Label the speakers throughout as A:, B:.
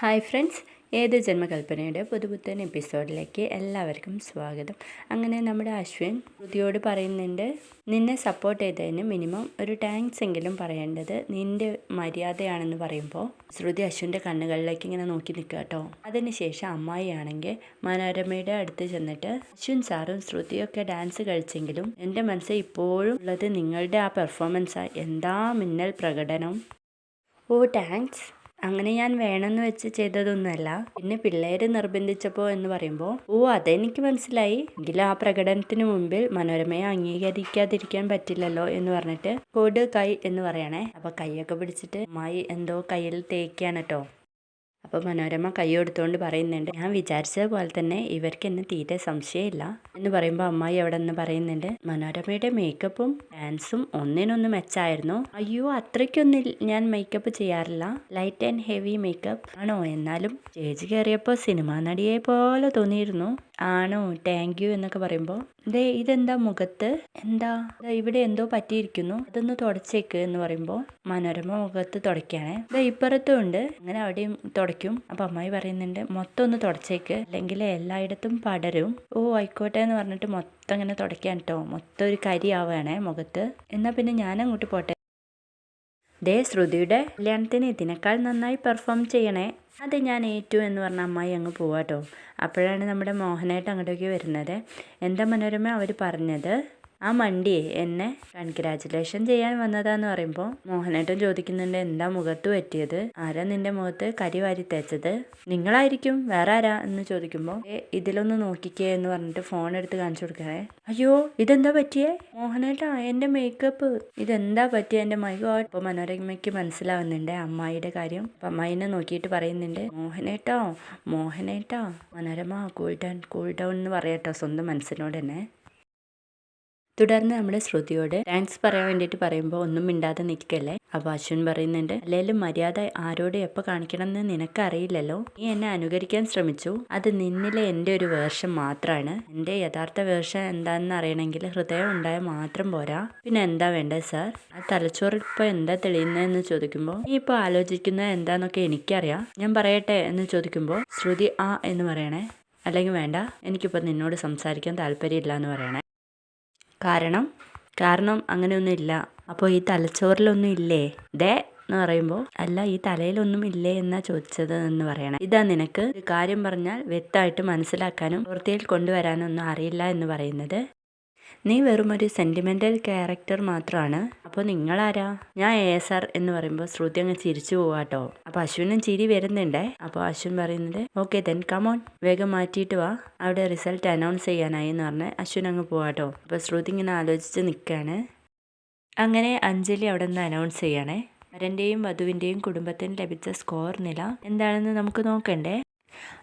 A: Hi friends. ഏത് ജന്മകൽപ്പനയുടെ പുതുപുത്തൻ എപ്പിസോഡിലേക്ക് എല്ലാവർക്കും സ്വാഗതം. അങ്ങനെ നമ്മുടെ അശ്വിൻ ശ്രുതിയോട് പറയുന്നുണ്ട് നിന്നെ സപ്പോർട്ട് ചെയ്തതിന് മിനിമം ഒരു താങ്ക്സ് എങ്കിലും പറയേണ്ടത് നിന്റെ മര്യാദയാണെന്ന് പറയുമ്പോൾ ശ്രുതി അശ്വിന്റെ കണ്ണുകളിലേക്ക് ഇങ്ങനെ നോക്കി നിൽക്കുക കേട്ടോ. അതിനുശേഷം അമ്മായിയാണെങ്കിൽ മനോരമയുടെ അടുത്ത് ചെന്നിട്ട് അശ്വിൻ സാറും ശ്രുതിയൊക്കെ ഡാൻസ് കളിച്ചെങ്കിലും എന്റെ മനസ്സിൽ ഇപ്പോഴും ഉള്ളത് നിങ്ങളുടെ ആ പെർഫോമൻസാണ് എന്താ മിന്നൽ പ്രകടനം? ഓ താങ്ക്സ് അങ്ങനെ ഞാൻ വേണമെന്ന് വെച്ച് ചെയ്തതൊന്നുമല്ല. പിന്നെ പിള്ളേർ നിർബന്ധിച്ചപ്പോൾ എന്ന് പറയുമ്പോൾ ഓ അതെനിക്ക് മനസ്സിലായി. എങ്കിലും ആ പ്രകടനത്തിന് മുമ്പിൽ മനോരമയെ അംഗീകരിക്കാതിരിക്കാൻ പറ്റില്ലല്ലോ എന്ന് പറഞ്ഞിട്ട് കൊടു കൈ എന്ന് പറയണേ. അപ്പോൾ കൈയൊക്കെ പിടിച്ചിട്ട് അമ്മായി എന്തോ കയ്യിൽ തേക്കാണ് കേട്ടോ അപ്പോൾ മനോരമ കൈ കൊടുത്തുകൊണ്ട് പറയുന്നുണ്ട്. ഞാൻ വിചാരിച്ചത് പോലെ തന്നെ ഇവർക്ക് എന്നെ തീരെ സംശയമില്ല എന്ന് പറയുമ്പോൾ അമ്മായി അവിടെ നിന്ന് പറയുന്നുണ്ട്. മനോരമയുടെ മേക്കപ്പും ഡാൻസും ഒന്നിനൊന്ന് മെച്ചായിരുന്നു അയ്യോ അത്രയ്ക്കൊന്നും ഞാൻ മേക്കപ്പ് ചെയ്യാറില്ല. ലൈറ്റ് ആൻഡ് ഹെവി മേക്കപ്പ് ആണോ? എന്നാലും സ്റ്റേജ് കയറിയപ്പോൾ സിനിമാ നടിയെ പോലെ തോന്നിയിരുന്നു. ആണോ? താങ്ക് യു എന്നൊക്കെ പറയുമ്പോൾ ദേ ഇതെന്താ മുഖത്ത്? എന്താ? ഇവിടെ എന്തോ പറ്റിയിരിക്കുന്നു. അതൊന്ന് തുടച്ചേക്ക് എന്ന് പറയുമ്പോൾ മനോരമ മുഖത്ത് തുടയ്ക്കാണ് ദേ ഇപ്പുറത്തും ഉണ്ട്. അങ്ങനെ അവിടെയും തുടയ്ക്കും. അപ്പം അമ്മായി പറയുന്നുണ്ട് മൊത്തം ഒന്ന് തുടച്ചേക്ക്. അല്ലെങ്കിൽ എല്ലായിടത്തും പടരും. ഓ ആയിക്കോട്ടെ എന്ന് പറഞ്ഞിട്ട് മൊത്തം ഇങ്ങനെ തുടയ്ക്കാൻ കേട്ടോ മൊത്തം ഒരു കരി ആവുകയാണേ മുഖത്ത്. എന്നാൽ പിന്നെ ഞാൻ അങ്ങോട്ട് പോട്ടെ. ദേ ശ്രുതിയുടെ കല്യാണത്തിന് ഇതിനേക്കാൾ നന്നായി പെർഫോം ചെയ്യണേ. അത് ഞാൻ ഏറ്റു എന്ന് പറഞ്ഞ അമ്മായി അങ്ങ് പോവാട്ടോ അപ്പോഴാണ് നമ്മുടെ മോഹനായിട്ട് അങ്ങോട്ടേക്ക് വരുന്നത്. എന്താ മനോരമ? അവർ പറഞ്ഞത് ആ മണ്ടിയെ എന്നെ കൺഗ്രാചുലേഷൻ ചെയ്യാൻ വന്നതാന്ന് പറയുമ്പോൾ മോഹനേട്ടൻ ചോദിക്കുന്നുണ്ട് എന്താ മുഖത്ത് പറ്റിയത്? ആരാ നിന്റെ മുഖത്ത് കരി വാരി തേച്ചത്? നിങ്ങളായിരിക്കും വേറെ ആരാ? എന്ന് ചോദിക്കുമ്പോൾ ഇതിലൊന്ന് നോക്കിക്കേ എന്ന് പറഞ്ഞിട്ട് ഫോൺ എടുത്ത് കാണിച്ചു കൊടുക്കണേ അയ്യോ ഇതെന്താ പറ്റിയേ? മോഹനേട്ടാ എന്റെ മേക്കപ്പ് ഇതെന്താ പറ്റിയ? എന്റെ മൈ ഇപ്പൊ മനോരമയ്ക്ക് മനസ്സിലാവുന്നുണ്ട് അമ്മായിയുടെ കാര്യം. അപ്പൊ അമ്മായിനെ നോക്കിയിട്ട് പറയുന്നുണ്ട് മോഹനേട്ടോ മോഹനേട്ടാ Manorama cool down cool down എന്ന് പറയട്ടോ സ്വന്തം മനസ്സിനോട് തന്നെ. തുടർന്ന് നമ്മുടെ ശ്രുതിയോട് താങ്ക്സ് പറയാൻ വേണ്ടിയിട്ട് പറയുമ്പോൾ ഒന്നും മിണ്ടാതെ നിൽക്കല്ലേ? അപ്പോൾ അശ്വിൻ പറയുന്നുണ്ട് അല്ലെങ്കിലും മര്യാദ ആരോട് എപ്പോൾ കാണിക്കണം എന്ന് നിനക്കറിയില്ലല്ലോ. നീ എന്നെ അനുകരിക്കാൻ ശ്രമിച്ചു. അത് നിന്നിലെ എന്റെ ഒരു വേർഷൻ മാത്രമാണ് എന്റെ യഥാർത്ഥ വേർഷൻ എന്താണെന്ന് അറിയണമെങ്കിൽ ഹൃദയം ഉണ്ടായാൽ മാത്രം പോരാ. പിന്നെ എന്താ വേണ്ടത് സാർ ആ തലച്ചോറിൽ ഇപ്പോൾ എന്താ തെളിയുന്നതെന്ന് ചോദിക്കുമ്പോൾ നീ ഇപ്പോൾ ആലോചിക്കുന്നത് എന്താണെന്നൊക്കെ എനിക്കറിയാം. ഞാൻ പറയട്ടെ എന്ന് ചോദിക്കുമ്പോൾ ശ്രുതി ആ എന്ന് പറയണേ. അല്ലെങ്കിൽ വേണ്ട. എനിക്കിപ്പോൾ നിന്നോട് സംസാരിക്കാൻ താല്പര്യമില്ല എന്ന് പറയണേ. കാരണം കാരണം അങ്ങനെയൊന്നും ഇല്ല. അപ്പോൾ ഈ തലച്ചോറിലൊന്നും ഇല്ലേ? ദേ എന്ന് പറയുമ്പോൾ അല്ല ഈ തലയിലൊന്നും ഇല്ലേ എന്നാ ചോദിച്ചത് എന്ന് പറയണം. ഇതാ നിനക്ക് ഒരു കാര്യം പറഞ്ഞാൽ വ്യക്തമായിട്ട് മനസ്സിലാക്കാനും വൃത്തിയിൽ കൊണ്ടുവരാനൊന്നും അറിയില്ല എന്ന് പറയുന്നത്. നീ വെറുമൊരു സെന്റിമെന്റൽ ക്യാരക്ടർ മാത്രമാണ് അപ്പോൾ നിങ്ങളാരാ? ഞാൻ എ എസ് ആർ എന്ന് പറയുമ്പോൾ ശ്രുതി അങ്ങ് ചിരിച്ചു പോവാട്ടോ. അപ്പോൾ അശ്വിനും ചിരി വരുന്നുണ്ടേ. അപ്പോൾ അശ്വിൻ പറയുന്നുണ്ട് ഓക്കെ ദെൻ കമോൺ വേഗം മാറ്റിയിട്ട് വാ. അവിടെ റിസൾട്ട് അനൗൺസ് ചെയ്യാനായി എന്ന് പറഞ്ഞ് അശ്വിൻ അങ്ങ് പോവാട്ടോ. അപ്പോൾ ശ്രുതി ഇങ്ങനെ ആലോചിച്ച് നിൽക്കുകയാണ് അങ്ങനെ അഞ്ജലി അവിടെ നിന്ന് അനൗൺസ് ചെയ്യണേ. വരന്റെയും വധുവിന്റെയും കുടുംബത്തിന് ലഭിച്ച സ്കോർ നില എന്താണെന്ന് നമുക്ക് നോക്കണ്ടേ?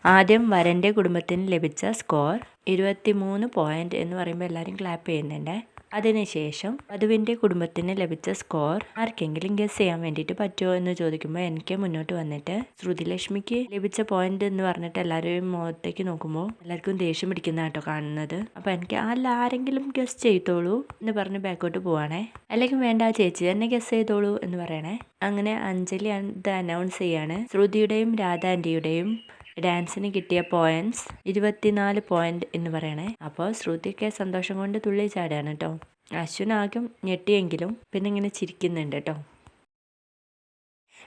A: ആദ്യം വരന്റെ കുടുംബത്തിന് ലഭിച്ച സ്കോർ ഇരുപത്തി മൂന്ന് പോയിന്റ് എന്ന് പറയുമ്പോൾ എല്ലാവരും ക്ലാപ്പ് ചെയ്യുന്നുണ്ട്. അതിനുശേഷം വധുവിന്റെ കുടുംബത്തിന് ലഭിച്ച സ്കോർ ആർക്കെങ്കിലും ഗസ് ചെയ്യാൻ വേണ്ടിയിട്ട് പറ്റുമോ എന്ന് ചോദിക്കുമ്പോൾ എനിക്ക് മുന്നോട്ട് വന്നിട്ട് ശ്രുതിലക്ഷ്മിക്ക് ലഭിച്ച പോയിന്റ് എന്ന് പറഞ്ഞിട്ട് എല്ലാവരും മുഖത്തേക്ക് നോക്കുമ്പോൾ എല്ലാവർക്കും ദേഷ്യം പിടിക്കുന്ന കേട്ടോ കാണുന്നത്. അപ്പം എനിക്ക് അല്ല ആരെങ്കിലും ഗസ് ചെയ്തോളൂ എന്ന് പറഞ്ഞ് ബാക്കോട്ട് പോവാണേ. അല്ലെങ്കിൽ വേണ്ട ചേച്ചി തന്നെ ഗസ് ചെയ്തോളൂ എന്ന് പറയണേ. അങ്ങനെ അഞ്ജലി അത് അനൗൺസ് ചെയ്യാണ്. ശ്രുതിയുടെയും രാധാ ആന്റിയുടെയും ഡാൻസിന് കിട്ടിയ പോയിന്റ്സ് ഇരുപത്തിനാല് പോയിന്റ് എന്ന് പറയണേ. അപ്പോൾ ശ്രുതിയൊക്കെ സന്തോഷം കൊണ്ട് തുള്ളി ചാടുകയാണ് കേട്ടോ. അശ്വിൻ ആകും ഞെട്ടിയെങ്കിലും പിന്നെ ഇങ്ങനെ ചിരിക്കുന്നുണ്ട് കേട്ടോ.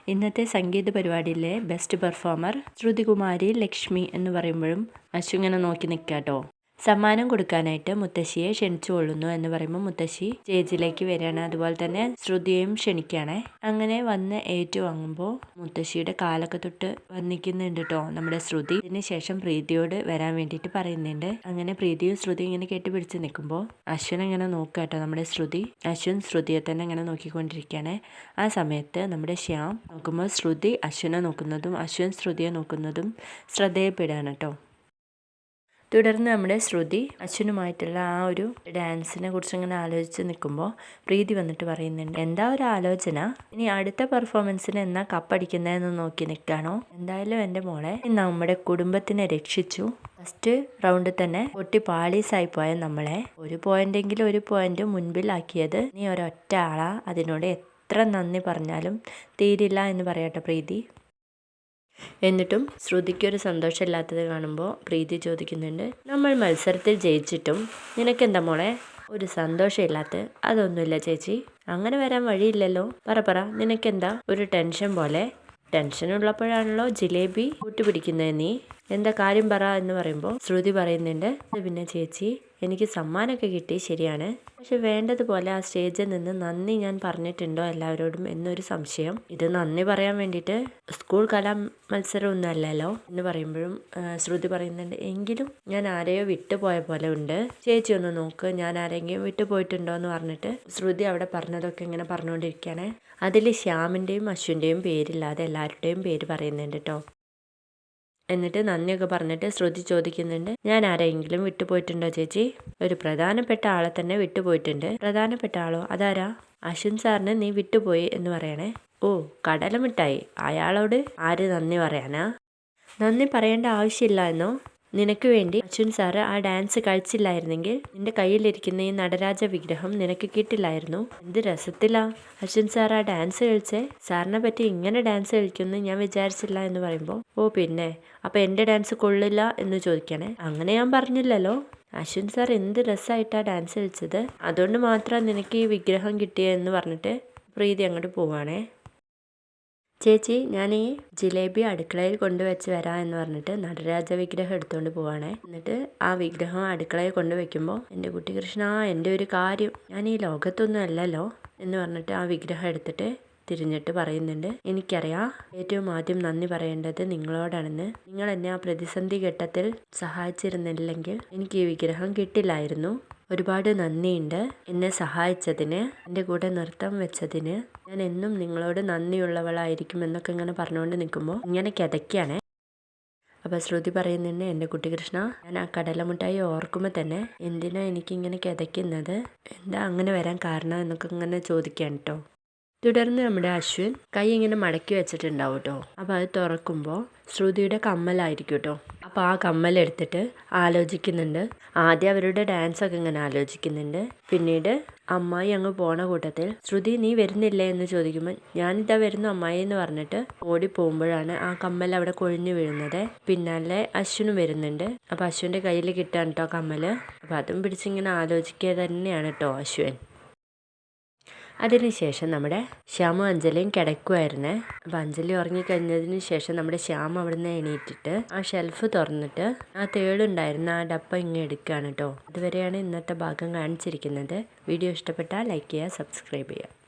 A: ഇന്നത്തെ സംഗീത പരിപാടിയിലെ ബെസ്റ്റ് പെർഫോമർ ശ്രുതികുമാരി ലക്ഷ്മി എന്ന് പറയുമ്പോഴും അശ്വിങ്ങനെ നോക്കി നിൽക്കാം കേട്ടോ. സമ്മാനം കൊടുക്കാനായിട്ട് മുത്തശ്ശിയെ ക്ഷണിച്ചു കൊള്ളുന്നു എന്ന് പറയുമ്പോൾ മുത്തശ്ശി സ്റ്റേജിലേക്ക് വരികയാണ്. അതുപോലെ തന്നെ ശ്രുതിയെയും ക്ഷണിക്കുകയാണ്. അങ്ങനെ വന്ന് ഏറ്റുവാങ്ങുമ്പോൾ മുത്തശ്ശിയുടെ കാലൊക്കെ തൊട്ട് വന്നിക്കുന്നുണ്ട് കേട്ടോ നമ്മുടെ ശ്രുതി. ശേഷം പ്രീതിയോട് വരാൻ വേണ്ടിയിട്ട് പറയുന്നുണ്ട്. അങ്ങനെ പ്രീതിയും ശ്രുതി ഇങ്ങനെ കെട്ടിപ്പിടിച്ച് നിൽക്കുമ്പോൾ അശ്വൻ ഇങ്ങനെ നോക്കുക കേട്ടോ നമ്മുടെ ശ്രുതി. അശ്വൻ ശ്രുതിയെ തന്നെ ഇങ്ങനെ നോക്കിക്കൊണ്ടിരിക്കുകയാണ്. ആ സമയത്ത് നമ്മുടെ ശ്യാം നോക്കുമ്പോൾ ശ്രുതി അശ്വനെ നോക്കുന്നതും അശ്വൻ ശ്രുതിയെ നോക്കുന്നതും ശ്രദ്ധയപ്പെടുകയാണ് കേട്ടോ തുടർന്ന് നമ്മുടെ ശ്രുതി അച്ഛനുമായിട്ടുള്ള ആ ഒരു ഡാൻസിനെ കുറിച്ച് ഇങ്ങനെ ആലോചിച്ച് നിൽക്കുമ്പോൾ പ്രീതി വന്നിട്ട് പറയുന്നുണ്ട്. എന്താ ഒരു ആലോചന? ഇനി അടുത്ത പെർഫോമൻസിന് എന്നാ കപ്പടിക്കുന്നതെന്ന് നോക്കി നിൽക്കാണോ? എന്തായാലും എന്റെ മോളെ നമ്മുടെ കുടുംബത്തിനെ രക്ഷിച്ചു. ഫസ്റ്റ് റൗണ്ടിൽ തന്നെ പൊട്ടി പാളീസായി പോയ നമ്മളെ ഒരു പോയിന്റെങ്കിലും ഒരു പോയിന്റ് മുൻപിലാക്കിയത്. നീ ഒരൊറ്റ ആളാ. അതിനോട് എത്ര നന്ദി പറഞ്ഞാലും തീരില്ല എന്ന് പറയട്ടെ പ്രീതി. എന്നിട്ടും ശ്രുതിക്കൊരു സന്തോഷമില്ലാത്തത് കാണുമ്പോൾ പ്രീതി ചോദിക്കുന്നുണ്ട്. നമ്മൾ മത്സരത്തിൽ ജയിച്ചിട്ടും നിനക്കെന്താ മോളെ? ഒരു സന്തോഷമില്ലാത്ത അതൊന്നുമില്ല ചേച്ചി. അങ്ങനെ വരാൻ വഴിയില്ലല്ലോ. പറ പറ നിനക്കെന്താ? ഒരു ടെൻഷൻ പോലെ. ടെൻഷൻ ഉള്ളപ്പോഴാണല്ലോ ജിലേബി കൂട്ടുപിടിക്കുന്നത് നീ. എന്താ കാര്യം പറ എന്ന് പറയുമ്പോൾ ശ്രുതി പറയുന്നുണ്ട്. പിന്നെ ചേച്ചി എനിക്ക് സമ്മാനമൊക്കെ കിട്ടി ശരിയാണ്. പക്ഷെ വേണ്ടതുപോലെ ആ സ്റ്റേജിൽ നിന്ന് നന്ദി ഞാൻ പറഞ്ഞിട്ടുണ്ടോ എല്ലാവരോടും എന്നൊരു സംശയം. ഇത് നന്ദി പറയാൻ വേണ്ടിയിട്ട് സ്കൂൾ കലാ മത്സരം അല്ലല്ലോ എന്ന് പറയുമ്പോഴും ശ്രുതി പറയുന്നുണ്ട് എങ്കിലും ഞാൻ ആരെയോ വിട്ടുപോയ പോലെ ഉണ്ട്. ചേച്ചി ഒന്ന് നോക്ക് ഞാൻ ആരെങ്കിലും വിട്ടുപോയിട്ടുണ്ടോ എന്ന് പറഞ്ഞിട്ട് ശ്രുതി അവിടെ പറഞ്ഞതൊക്കെ ഇങ്ങനെ പറഞ്ഞുകൊണ്ടിരിക്കുകയാണ്. അതിൽ ശ്യാമിന്റെയും അശ്വിന്റെയും പേരില്ലാതെ എല്ലാവരുടെയും പേര് പറയുന്നുണ്ട് കേട്ടോ എന്നിട്ട് നന്ദിയൊക്കെ പറഞ്ഞിട്ട് ശ്രുതി ചോദിക്കുന്നുണ്ട് ഞാൻ ആരെങ്കിലും വിട്ടുപോയിട്ടുണ്ടോ ചേച്ചി? ഒരു പ്രധാനപ്പെട്ട ആളെ തന്നെ വിട്ടുപോയിട്ടുണ്ട്. പ്രധാനപ്പെട്ട ആളോ? അതാരാ? അശ്വിൻ സാറിന് നീ വിട്ടുപോയി എന്ന് പറയണേ. ഓ കടലമിട്ടായി അയാളോട് ആര് നന്ദി പറയാനാ? നന്ദി പറയേണ്ട ആവശ്യമില്ല എന്നോ? നിനക്ക് വേണ്ടി അച്ഛൻ സാറ് ആ ഡാൻസ് കളിച്ചില്ലായിരുന്നെങ്കിൽ നിന്റെ കയ്യിലിരിക്കുന്ന ഈ നടരാജ വിഗ്രഹം നിനക്ക് കിട്ടില്ലായിരുന്നു. എന്ത് രസത്തിലാ അച്ഛൻ സാർ ആ ഡാൻസ് കളിച്ചേ. സാറിനെ പറ്റി ഇങ്ങനെ ഡാൻസ് കളിക്കുമെന്ന് ഞാൻ വിചാരിച്ചില്ല എന്ന് പറയുമ്പോൾ ഓ പിന്നെ അപ്പൊ എന്റെ ഡാൻസ് കൊള്ളില്ല എന്ന് ചോദിക്കണേ. അങ്ങനെ ഞാൻ പറഞ്ഞില്ലല്ലോ. അശ്വിൻ സാർ എന്ത് രസമായിട്ടാണ് ഡാൻസ് കളിച്ചത്. അതുകൊണ്ട് മാത്രം നിനക്ക് ഈ വിഗ്രഹം കിട്ടിയെന്ന് പറഞ്ഞിട്ട് പ്രീതി അങ്ങോട്ട് പോവാണേ. ചേച്ചി ഞാൻ ഈ ജിലേബി അടുക്കളയിൽ കൊണ്ടുവച്ച് വരാം എന്ന് പറഞ്ഞിട്ട് നടരാജ വിഗ്രഹം എടുത്തുകൊണ്ട് പോവാണേ. എന്നിട്ട് ആ വിഗ്രഹം അടുക്കളയിൽ കൊണ്ടുവയ്ക്കുമ്പോൾ എന്റെ കുട്ടി കൃഷ്ണ എന്റെ ഒരു കാര്യം. ഞാൻ ഈ ലോകത്തൊന്നും അല്ലല്ലോ എന്ന് പറഞ്ഞിട്ട് ആ വിഗ്രഹം എടുത്തിട്ട് തിരിഞ്ഞിട്ട് പറയുന്നുണ്ട്. എനിക്കറിയാം ഏറ്റവും ആദ്യം നന്ദി പറയേണ്ടത് നിങ്ങളോടാണെന്ന്. നിങ്ങൾ എന്നെ ആ പ്രതിസന്ധി ഘട്ടത്തിൽ സഹായിച്ചിരുന്നില്ലെങ്കിൽ എനിക്ക് ഈ വിഗ്രഹം കിട്ടില്ലായിരുന്നു. ഒരുപാട് നന്ദിയുണ്ട് എന്നെ സഹായിച്ചതിന് എന്റെ കൂടെ നൃത്തം വെച്ചതിന്. ഞാൻ എന്നും നിങ്ങളോട് നന്ദിയുള്ളവളായിരിക്കും എന്നൊക്കെ ഇങ്ങനെ പറഞ്ഞുകൊണ്ട് നിൽക്കുമ്പോൾ ഇങ്ങനെ കിതയ്ക്കാണ് അപ്പോൾ ശ്രുതി പറയുന്നുണ്ട് എന്റെ കുട്ടികൃഷ്ണ ഞാൻ ആ കടലമുട്ടായി ഓർക്കുമ്പോൾ തന്നെ എന്തിനാ എനിക്കിങ്ങനെ കിതയ്ക്കുന്നത്? എന്താ അങ്ങനെ വരാൻ കാരണം? എന്നൊക്കെ ഇങ്ങനെ ചോദിക്കാൻ കേട്ടോ. തുടർന്ന് നമ്മുടെ അശ്വിൻ കൈ ഇങ്ങനെ മടക്കി വെച്ചിട്ടുണ്ടാവും കേട്ടോ അപ്പോൾ അത് തുറക്കുമ്പോൾ ശ്രുതിയുടെ കമ്മലായിരിക്കും കേട്ടോ അപ്പോൾ ആ കമ്മലെടുത്തിട്ട് ആലോചിക്കുന്നുണ്ട്. ആദ്യം അവരുടെ ഡാൻസ് ഒക്കെ ഇങ്ങനെ ആലോചിക്കുന്നുണ്ട്. പിന്നീട് അമ്മായി അങ്ങ് പോണ കൂട്ടത്തിൽ ശ്രുതി നീ വരുന്നില്ലേ? എന്ന് ചോദിക്കുമ്പോൾ ഞാനിതാ വരുന്നു അമ്മായി എന്ന് പറഞ്ഞിട്ട് ഓടി പോകുമ്പോഴാണ് ആ കമ്മൽ അവിടെ കൊഴിഞ്ഞു വീഴുന്നത്. പിന്നാലെ അശ്വിനും വരുന്നുണ്ട്. അപ്പോൾ അശ്വിന്റെ കയ്യിൽ കിട്ടാൻ കേട്ടോ കമ്മൽ അപ്പോൾ അതും പിടിച്ചിങ്ങനെ ആലോചിക്കുക തന്നെയാണ് കേട്ടോ അശ്വിൻ. അതിനുശേഷം നമ്മുടെ ശ്യാമും അഞ്ജലിയും കിടക്കുമായിരുന്നേ അപ്പം അഞ്ജലി ഉറങ്ങിക്കഴിഞ്ഞതിന് ശേഷം നമ്മുടെ ശ്യാം അവിടുന്ന് എണീറ്റിട്ട് ആ ഷെൽഫ് തുറന്നിട്ട് ആ തേളുണ്ടായിരുന്ന ആ ഡപ്പ ഇങ്ങനെ എടുക്കുകയാണ് കേട്ടോ. ഇതുവരെയാണ് ഇന്നത്തെ ഭാഗം കാണിച്ചിരിക്കുന്നത്. വീഡിയോ ഇഷ്ടപ്പെട്ടാൽ ലൈക്ക് ചെയ്യുക സബ്സ്ക്രൈബ് ചെയ്യുക.